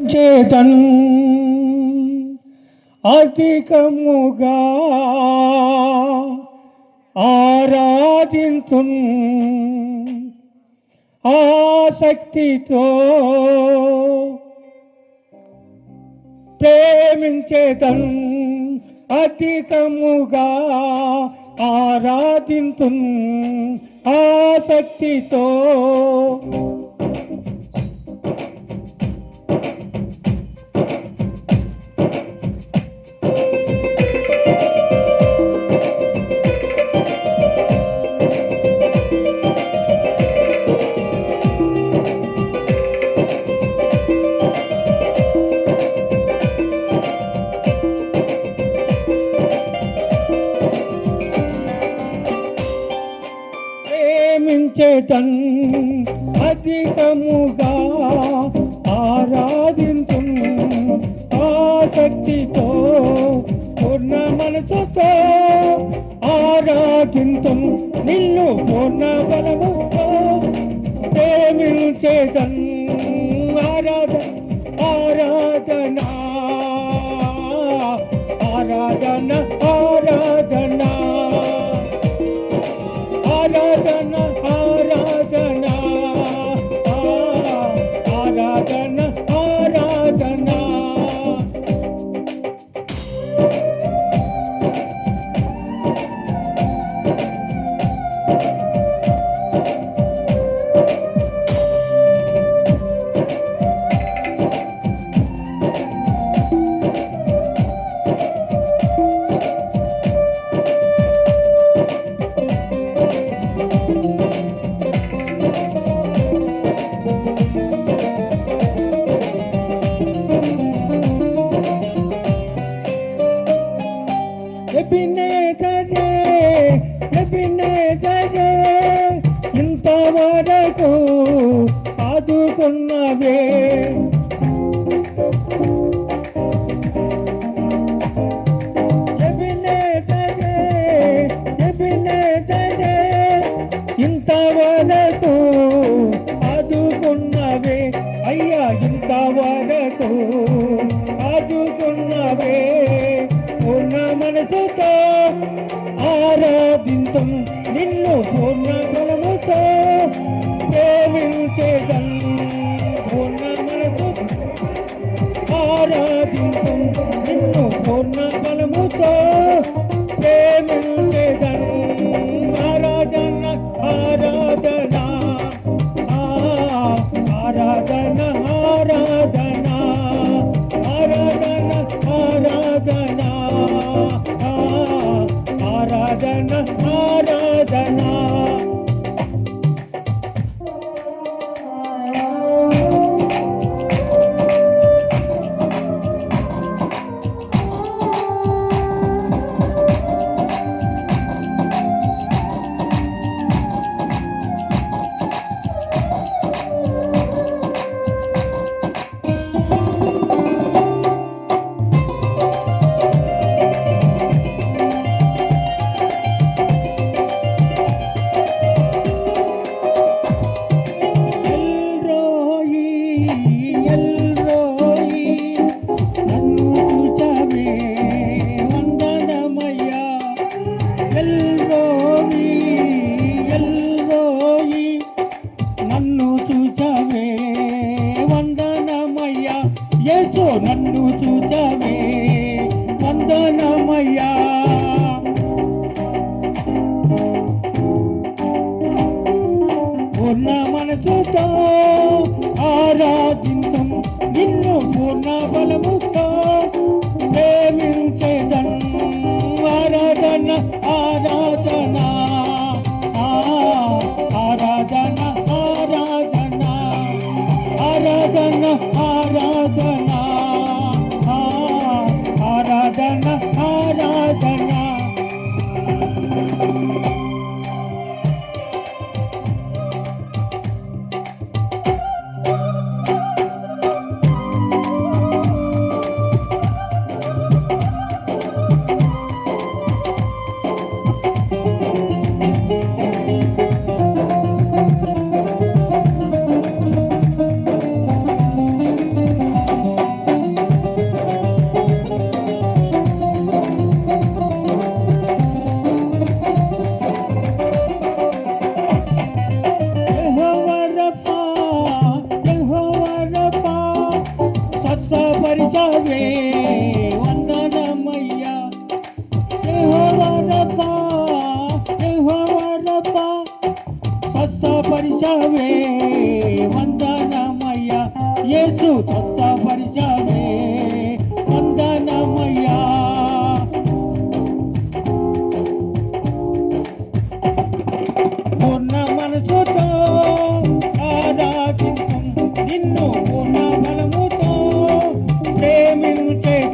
చేతన్ అధికముగా ఆరాధింతు ఆసక్తితో ప్రేమించేతన్ అధికముగా ఆరాధింతు ఆసక్తితో చేతన్ అధికముగా ఆరాధించు. ఆసక్తితో పూర్ణ మనసుతో ఆరాధించు. నిన్ను పూర్ణ బలముతో ప్రేమించేతన్ ఆరాధన ఆరాధన. ఎబినేజరే ఇంతవరకు ఆదుకున్నవే ఎబినేజరే ఇంతవరకు ఆదుకున్నవే. అయ్యా ఇంతవరకు ఆదుకున్నవే. పూర్ణ మనసుతో ఆరాధింతం బలముతో ప్రేమించేదం పూర్ణ మనసు ఆరాధింతం నిన్ను పూర్ణ బలముతో ప్రేమించేదం ఆరాధన. ఆరాధన ఆరాధన. ఆరాధన ఆరాధన. ఆరాధన ఆరాధన ఆరాధన. వందనమయ్యా ప్రేమించేదన్